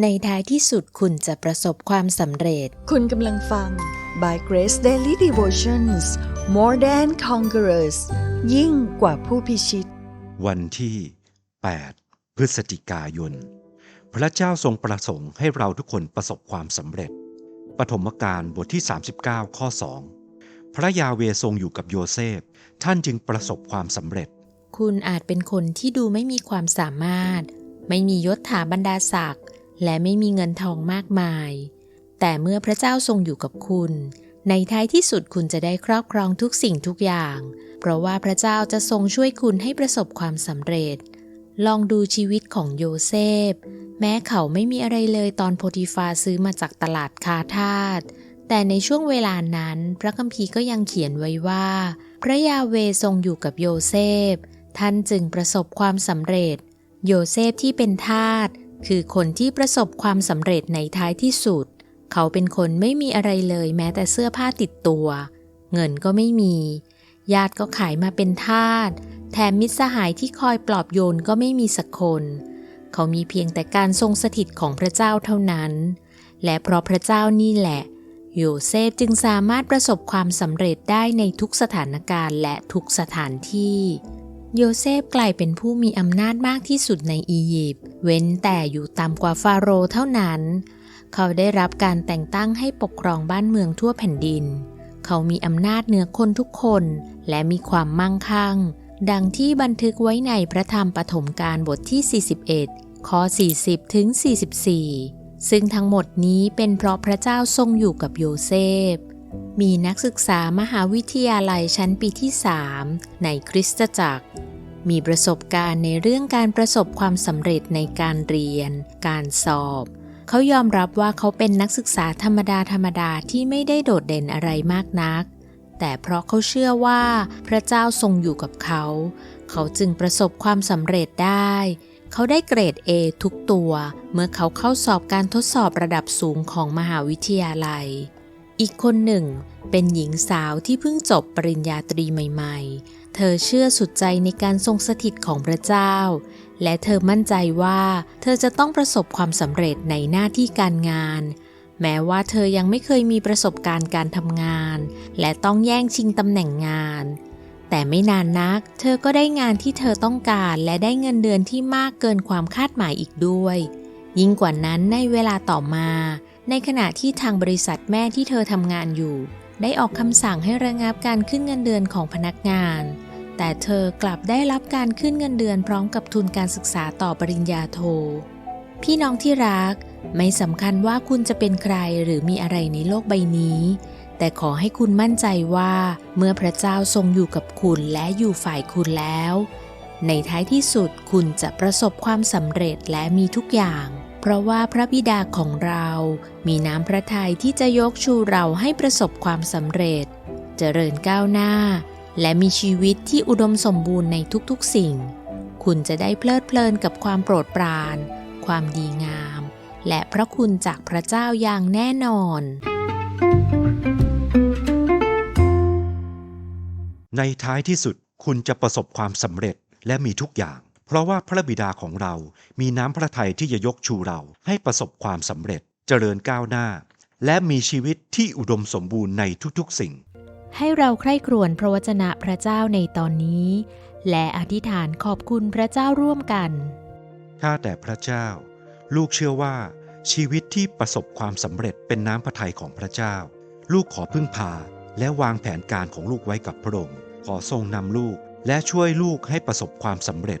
ในท้ายที่สุดคุณจะประสบความสำเร็จ คุณกำลังฟัง By Grace Daily Devotions More Than Conquerors ยิ่งกว่าผู้พิชิต วันที่ 8 พฤศจิกายน พระเจ้าทรงประสงค์ให้เราทุกคนประสบความสำเร็จ ปฐมกาลบทที่ 39 ข้อ 2 พระยาเวทรงอยู่กับโยเซฟ ท่านจึงประสบความสำเร็จ คุณอาจเป็นคนที่ดูไม่มีความสามารถ ไม่มียศถาบรรดาศักดิ์ และไม่มีเงินทองมากมาย แต่เมื่อพระเจ้าทรงอยู่กับคุณ ในท้ายที่สุดคุณจะได้ครอบครองทุกสิ่งทุกอย่าง เพราะว่าพระเจ้าจะทรงช่วยคุณให้ประสบความสำเร็จ ลองดูชีวิตของโยเซฟ แม้เขาไม่มีอะไรเลยตอนโพธิฟาซื้อมาจากตลาดคาทาสแต่ในช่วงเวลานั้น พระคัมภีร์ก็ยังเขียนไว้ว่า พระยาเวทรงอยู่กับโยเซฟ ท่านจึงประสบความสำเร็จ โยเซฟที่เป็นทาส คือคนที่ประสบความสำเร็จในท้ายที่สุด เขาเป็นคนไม่มีอะไรเลยแม้แต่เสื้อผ้าติดตัว เงินก็ไม่มี ญาติก็ขายมาเป็นทาส แถมมิตรสหายที่คอยปลอบโยนก็ไม่มีสักคน เขามีเพียงแต่การทรงสถิตของพระเจ้าเท่านั้น และเพราะพระเจ้านี่แหละโยเซฟจึงสามารถประสบความสำเร็จได้ในทุกสถานการณ์และทุกสถานที่ โยเซฟกลายเป็นผู้มีอำนาจมากที่สุดในอียิปต์เว้นแต่อยู่ต่ำกว่าฟาโรห์เท่านั้น เขาได้รับการแต่งตั้งให้ปกครองบ้านเมืองทั่วแผ่นดิน เขามีอำนาจเหนือคนทุกคนและมีความมั่งคั่ง ดังที่บันทึกไว้ในพระธรรมปฐมกาลบทที่ 41 ข้อ 40 ถึง 44 ซึ่งทั้งหมดนี้เป็นเพราะพระเจ้าทรงอยู่กับโยเซฟ มีนักศึกษามหาวิทยาลัยชั้นปีที่ 3 ในคริสตจักร มีประสบการณ์ในเรื่องการประสบความสำเร็จในการเรียน การสอบ เขายอมรับว่าเขาเป็นนักศึกษาธรรมดาธรรมดาที่ไม่ได้โดดเด่นอะไรมากนัก แต่เพราะเขาเชื่อว่าพระเจ้าทรงอยู่กับเขา เขาจึงประสบความสำเร็จได้ เขาได้เกรด A ทุกตัว เมื่อเขาเข้าสอบการทดสอบระดับสูงของมหาวิทยาลัย อีกคนหนึ่ง เป็นหญิงสาวที่เพิ่งจบปริญญาตรีใหม่ ๆ เธอเชื่อสุดใจในการทรงสถิตของพระเจ้า และเธอมั่นใจว่า เธอจะต้องประสบความสำเร็จในหน้าที่การงาน แม้ว่าเธอยังไม่เคยมีประสบการณ์การทำงาน และต้องแย่งชิงตำแหน่งงาน แต่ไม่นานนัก เธอก็ได้งานที่เธอต้องการและได้เงินเดือนที่มากเกินความคาดหมายอีกด้วย ยิ่งกว่านั้นในเวลาต่อมา ในขณะที่ทางบริษัทแม่ที่เธอทำงานอยู่ ได้ออกคำสั่งให้ระงับการขึ้นเงินเดือนของพนักงาน แต่เธอกลับได้รับการขึ้นเงินเดือนพร้อมกับทุนการศึกษาต่อปริญญาโท พี่น้องที่รัก ไม่สำคัญว่าคุณจะเป็นใครหรือมีอะไรในโลกใบนี้ แต่ขอให้คุณมั่นใจว่า เมื่อพระเจ้าทรงอยู่กับคุณและอยู่ฝ่ายคุณแล้ว ในท้ายที่สุดคุณจะประสบความสำเร็จและมีทุกอย่าง เพราะว่าพระบิดาของเรามีน้ำพระทัยที่จะยกชูเราให้ประสบความสำเร็จ เจริญก้าวหน้า และมีชีวิตที่อุดมสมบูรณ์ในทุกๆสิ่ง คุณจะได้เพลิดเพลินกับความโปรดปราน ความดีงาม และพระคุณจากพระเจ้าอย่างแน่นอน ในท้ายที่สุดคุณจะประสบความสำเร็จและมีทุกอย่าง ราะว่าพระบิดาของเรามีน้ำพระทัยที่จะยกชูเราให้ประสบความสำเร็จเจริญก้าวหน้า และมีชีวิตที่อุดมสมบูรณ์ในทุกๆสิ่ง ให้เราใคร่ครวญพระวจนะพระเจ้าในตอนนี้ และอธิษฐานขอบคุณพระเจ้าร่วมกันข้าแต่พระเจ้า ลูกเชื่อว่า ชีวิตที่ประสบความสำเร็จเป็นน้ำพระทัยของพระเจ้า ลูกขอพึ่งพา และวางแผนการของลูกไว้กับพระองค์ขอทรงนำลูกและช่วยลูกให้ประสบความสำเร็จ